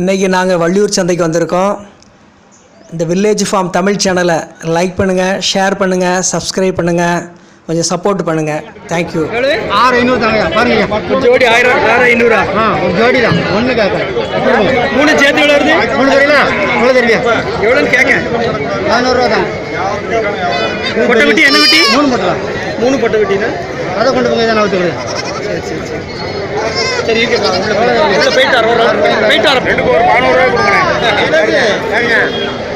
இன்றைக்கி நாங்கள் வள்ளியூர் சந்தைக்கு வந்திருக்கோம். இந்த வில்லேஜ் ஃபார்ம் தமிழ் சேனலை லைக் பண்ணுங்கள் ஷேர் பண்ணுங்கள் சப்ஸ்கிரைப் பண்ணுங்கள் கொஞ்சம் சப்போர்ட் பண்ணுங்கள் தேங்க்யூ ஆறு ஐநூறு தாங்க பாருங்க. ஜோடி ஆயிரம் ஆயிரம் ஐநூறா? ஆ ஒரு ஜோடி தான் ஒன்று கேட்குறேன் மூணு சேர்த்து எவ்வளோ வருது? ஒன்று தெரியல. எவ்வளோ தெரியும் எவ்வளோன்னு கேட்க. நானூறுரூவா தான் பொட்டை குட்டி என்ன குட்டி மூணு மட்டும் மூணு பொட்டை குட்டினா அதை கொண்டு போங்க தான் நவுத்துக்குது சரி. இருக்கு உள்ள போயிட்டு வரோம் போயிட்டு வரோம்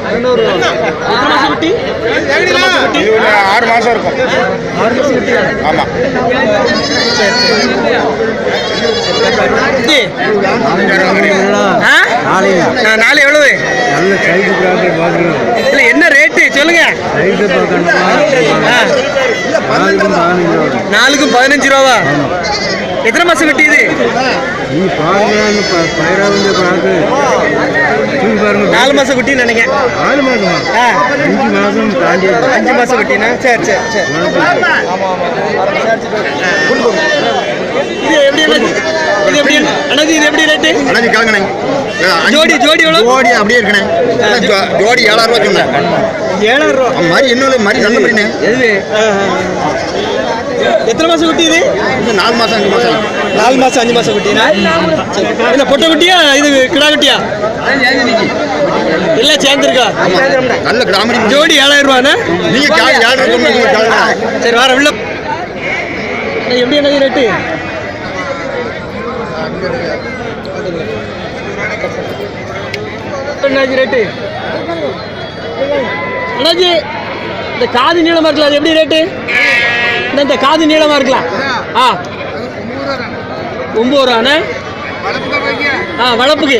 ரெண்டு ஒரு எத்தனை இது ஒரு ஆறு மாசம் இருக்கும். ஆறு மாசம் குட்டி. ஆமா. குட்டி. ஆ? ஆ, நாலு எவ்வளவு? இல்ல என்ன ரேட்டு சொல்லுங்க. நாலுக்கும் பதினஞ்சு ரூபாவா? எத்தனை மாசம் குட்டி இது நீ பாருங்க. நாலு மாசம் குட்டின்னு நினைக்கிறேன். நாலு மாதமா ஆ, அஞ்சு மாதம் தாண்டி அஞ்சு மாசம் குட்டினா சரி சரி சரி. ஆமா ஆமா. இது எப்படி? இது எப்படி அண்ணாச்சி இது எப்படி ரேட்டு அண்ணாச்சி கிளங்குனே ஜோடி ஜோடி எவ்வளோ? ஜோடி அப்படியே இருக்கணே ஜோடி ஏழாயிரம் ரூபா சொன்னேன். ஏழாயிரம் ரூபா. மாதிரி இன்னொரு மாதிரி நல்ல பண்ணினே எது? எத்தனை மாசம் குட்டி இது? நாலு மாசம் அஞ்சு மாசம். நாலு மாசம் அஞ்சு மாசம் குட்டினா. என்ன பொட்டை குட்டியா? இது கிடா குட்டியா? எல்லாம் சேர்ந்துருக்கா? நல்ல கிராமரி ஜோடி ஏழாயிரம் ரூபாண்ணா? நீங்க. சரி வர உள்ள. எப்படி என்ன ரேட்டு என்னாச்சு ரேட்டு அண்ணாச்சி இந்த காது நீளமா இருக்கலாம் அது எப்படி ரேட்டு இந்த இந்த காது நீளமா இருக்கலாம் ஆ. ஒம்பது ரூபாண்ணே ஆ வளர்ப்புக்கு.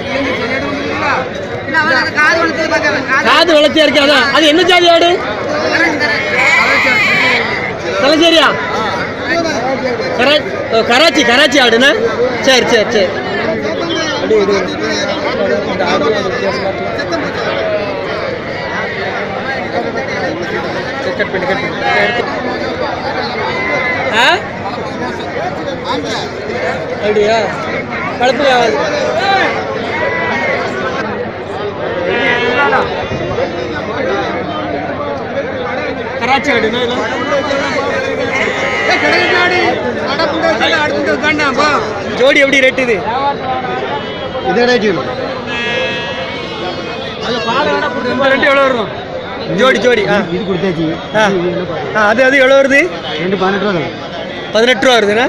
காது வளர்த்தியா இருக்காதா? அது என்ன ஜாதி ஆடு? தலைச்சேரியா? கரா ஓ, கராச்சி கராச்சி ஆடுண்ணா? சரி சரி சரி அப்படியே இரு. இந்த ஆடு கொஞ்சம் வித்தியாசமா இருக்குல்ல? சரி, கட் பண்ணு கட் பண்ணு. ஆ அப்படியா கலப்பு ஆகாது கராச்சி ஆடுனா ஜோடி எப்படி ரேட் இது? இதே ரேட்டு இந்த ரெண்டு எவ்வளோ வரும்? ஜோடி ஜோடி. ஆ. இது கொடுத்தாச்சு. ஆ. அது அது எவ்வளோ வருது? ரெண்டு பதினெட்டு ரூபா தான் பதினெட்டு ரூபா வருதுண்ணா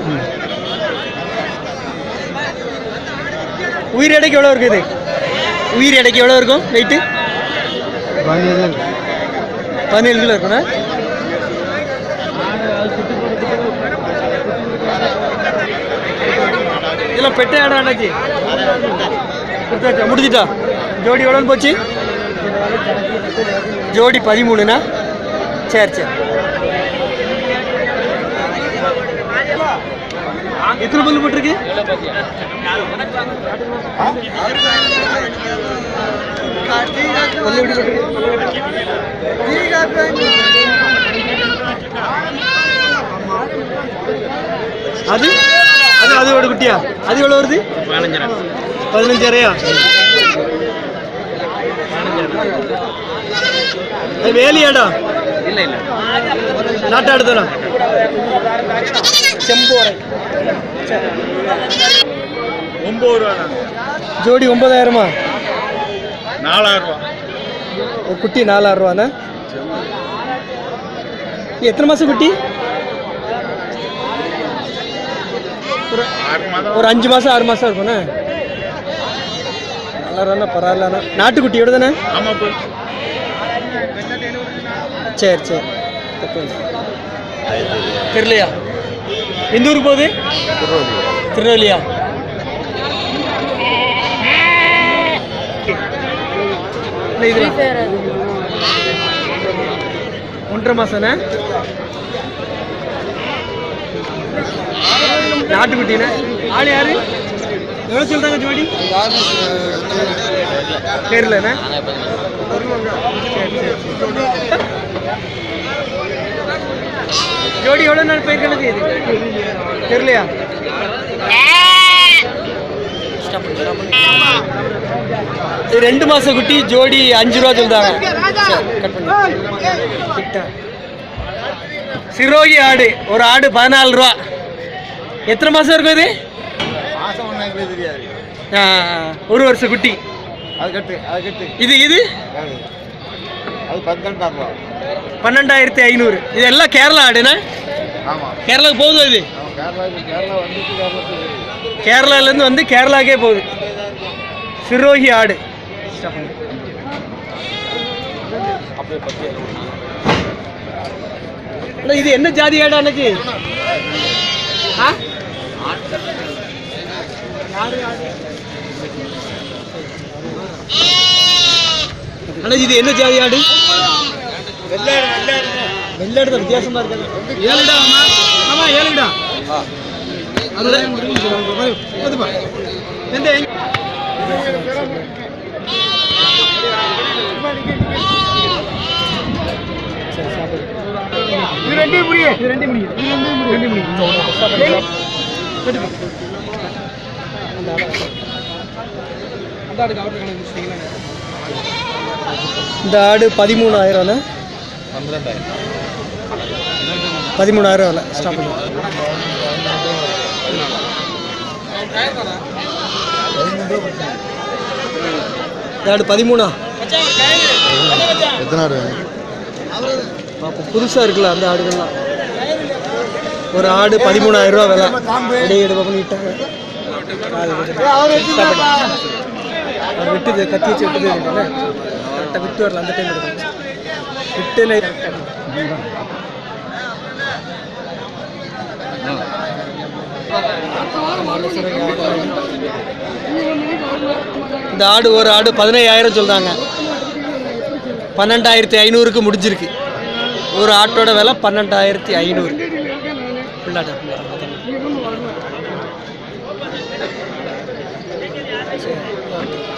உயிர் எடைக்கு எவ்வளோ இருக்குது? உயிர் எடைக்கு எவ்வளோ இருக்கும்? வெயிட்டு பதினேழு கிலோ இருக்குண்ணா இதெல்லாம் பெட்டை ஆடா அண்ணாச்சி கொடுத்தாச்சா? முடிஞ்சிட்டா ஜோடி எவ்வளோன்னு போச்சு? ஜோடி பதிமூணுண்ணா சரி சரி. எத்தனை பல்லு போட்டிருக்கு? அது? அது அது ஒரு குட்டியா? அது எவ்வளோ வருது? பதினஞ்சாயிரையா அது வேலியாடா. இல்ல இல்ல. நாட்டாடு தானா செம்போரை ஒன்பது ரூபா ஜோடி ஒன்பதாயிரமா? நாலாயிரம் ரூபா. ஒரு குட்டி நாலாயிரம் ரூபாண்ணா? எத்தனை மாதம் குட்டி? ஒரு அஞ்சு மாதம் ஆறு மாதம் இருக்கும்ண்ணே. நல்லாண்ணா பரவாயில்லண்ணா. நாட்டுக்குட்டியோட தானே ஆமா இப்போ சரி சரி. தெரியலையா எந்த ஊருக்கு போகுது? திருநெல்வேலியா? ஒன்றரை மாசம்ண்ணே? நாட்டுக்குட்டிண்ணே. ஆள் யாரு? எவ்வளோ சொல்கிறாங்க ஜோடி? தெரியலண்ணே. ஜோடி எவ்வளோ நாள் போயிருக்கணும் இது? தெரியலையா? ரெண்டு மாச குட்டி ஜோடி அஞ்சு ரூபா சொல்றாங்க. சிரோகி ஆடு ஒரு ஆடு பதினாலு ரூபா. எத்தனை மாசம் இருக்கும் இது? எங்களுக்கு தெரியாது. ஒரு வருஷம் குட்டி. அது கட்டு அது கட்டு. இது இது? அது. ரூபா பன்னெண்டாயிரத்தி ஐநூறு. இது எல்லாம் கேரளா ஆடுண்ணே ஆமாம் கேரளாவுக்கு போகுது இது? கேரளா கேரளாலேருந்து வந்து கேரளாக்கே போகுது. சிரோகி ஆடு. இது என்ன ஜாதி ஆடு அன்னைக்கு? ஆ? அண்ணா இது என்ன ஜாதி ஆடு? வெள்ளாடு வித்தியாசமா இருக்காது ஏழுடா ஆமா ஏழுடா? எந்த இது ரெண்டையும் முடிய இது ரெண்டையும் முடியும் இது ரெண்டையும் முடியும் ரெண்டையும் முடியும் இந்த ஆடு பதிமூணாயிரம் பன்னிரெண்டாயிரம் பதிமூணாயிரம் இல்லை ஸ்டாப் இந்த ஆடு பதிமூணா? எத்தனை ஆடு புதுசாக இருக்குல்ல அந்த ஆடுகள்லாம். ஒரு ஆடு பதிமூணாயிரம் ரூபா விலை. அப்படியே எடுப்பாங்க பண்ணிட்டாங்க அவர் விட்டுது கத்தி வச்சு விட்டுது கரெக்டாக விட்டு வரல அந்த டைம் எடுக்கணும் விட்டு இந்த ஆடு ஒரு ஆடு பதினையாயிரம் சொல்கிறாங்க பன்னெண்டாயிரத்தி ஐநூறுக்கு முடிஞ்சிருக்கு. ஒரு ஆட்டோட விலை பன்னெண்டாயிரத்தி ஐநூறு. ஃபுல்லாக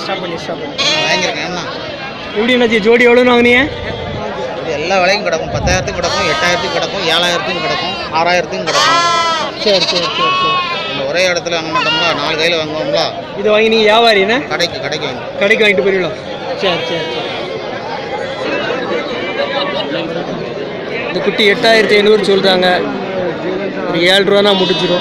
ஸ்டாப் பண்ணி ஸ்டாப் பண்ணி. என்ன எப்படி என்னாச்சு? ஜோடி எவ்வளோன்னு வாங்கினீங்க? இது எல்லா விலையும் கிடக்கும். பத்தாயிரத்துக்கு கிடக்கும் எட்டாயிரத்துக்கு கிடக்கும் ஏழாயிரத்துக்கும் கிடக்கும் ஆறாயிரத்துக்கும் கிடக்கும். சரி சரி சரி சரி. ஒரே இடத்துல வாங்க மாட்டோம்ல நாலு கையில் வாங்குவோம்ல. இது வாங்கி நீங்கள் வியாபாரிண்ணே கடைக்கு கடைக்கு வாங்கி. கடைக்கு வாங்கிட்டு போயிருவீங்களா? சரி சரி சரி. இந்த குட்டி எட்டாயிரத்தி ஐநூறு சொல்கிறாங்க ஒரு ஏழு ரூபானா சரி, சாப்பிடு.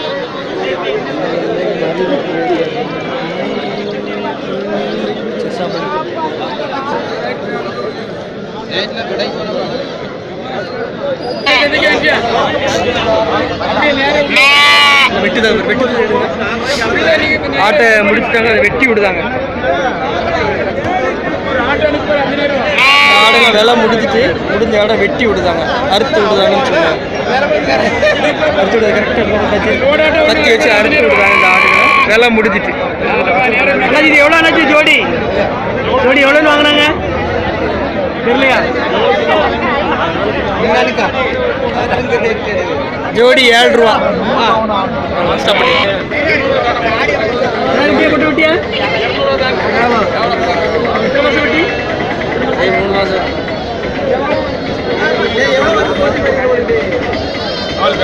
வெட்டி தான் வெட்டி ஆட்டை முடிச்சுட்டாங்க அதை வெட்டி விடுதாங்க. ஆடெல்லாம் விலை முடிஞ்சிட்டு முடிஞ்ச இடம் வெட்டி விடுதாங்க. அறுத்து விடுதாங்கன்னு சொல்லுவாங்க அறுத்து விடுறது கரெக்டாக கத்தி வச்சு அறுத்து விடுதாங்க இந்த ஆடுகளை. விலை முடிஞ்சிட்டு அண்ணாச்சி இது எவ்வளோ அண்ணாச்சி ஜோடி? ஜோடி எவ்வளோன்னு வாங்கினாங்க? தெரியலையா? ஜோடி ஏழு ரூபா. கொண்டு விட்டியா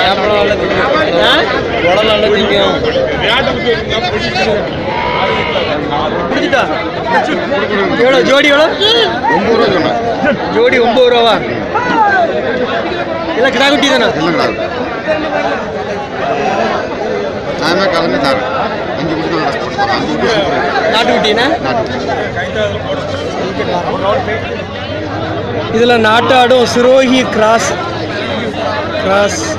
வெட்டி மூணு மாசம் உடல் நல்லா திங்கும் பிடிச்சிட்டா எவ்வளோ ஜோடி எவ்வளோ ஒம்பது ரூபா சொன்னேன் ஜோடி ஒம்பது ரூபாவா இல்லை கிடா குட்டி தானே நானே கிளம்பி தரேன் அஞ்சு குட்டி இதில் சிரோஹி கிராஸ் கிராஸ்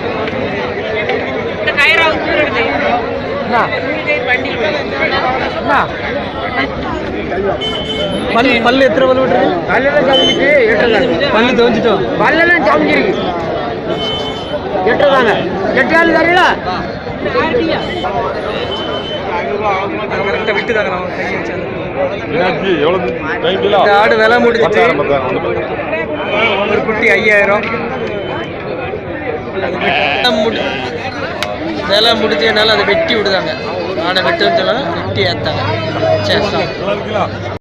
பல்லு பல்லு எத்தனை பல்லு விட்டுருக்கு? பல்லு பல்லெல்லாம் ஜாமிஞ்சிருக்கு எட்டுதாங்க எட்டாவது தரையில கரெக்டாக விட்டு தாங்க கையை வச்சு. என்னாச்சு? எவ்வளவு டைம் கிலோ இந்த ஆடு விலை பத்தாயிரம். ஒரு குட்டி ஐயாயிரம். வேலை முடிஞ்சதுனால அதை வெட்டி விடுதாங்க. ஆடை வெட்டுன்னு சொல்லலாம் வெட்டி ஏற்றாங்க சரி.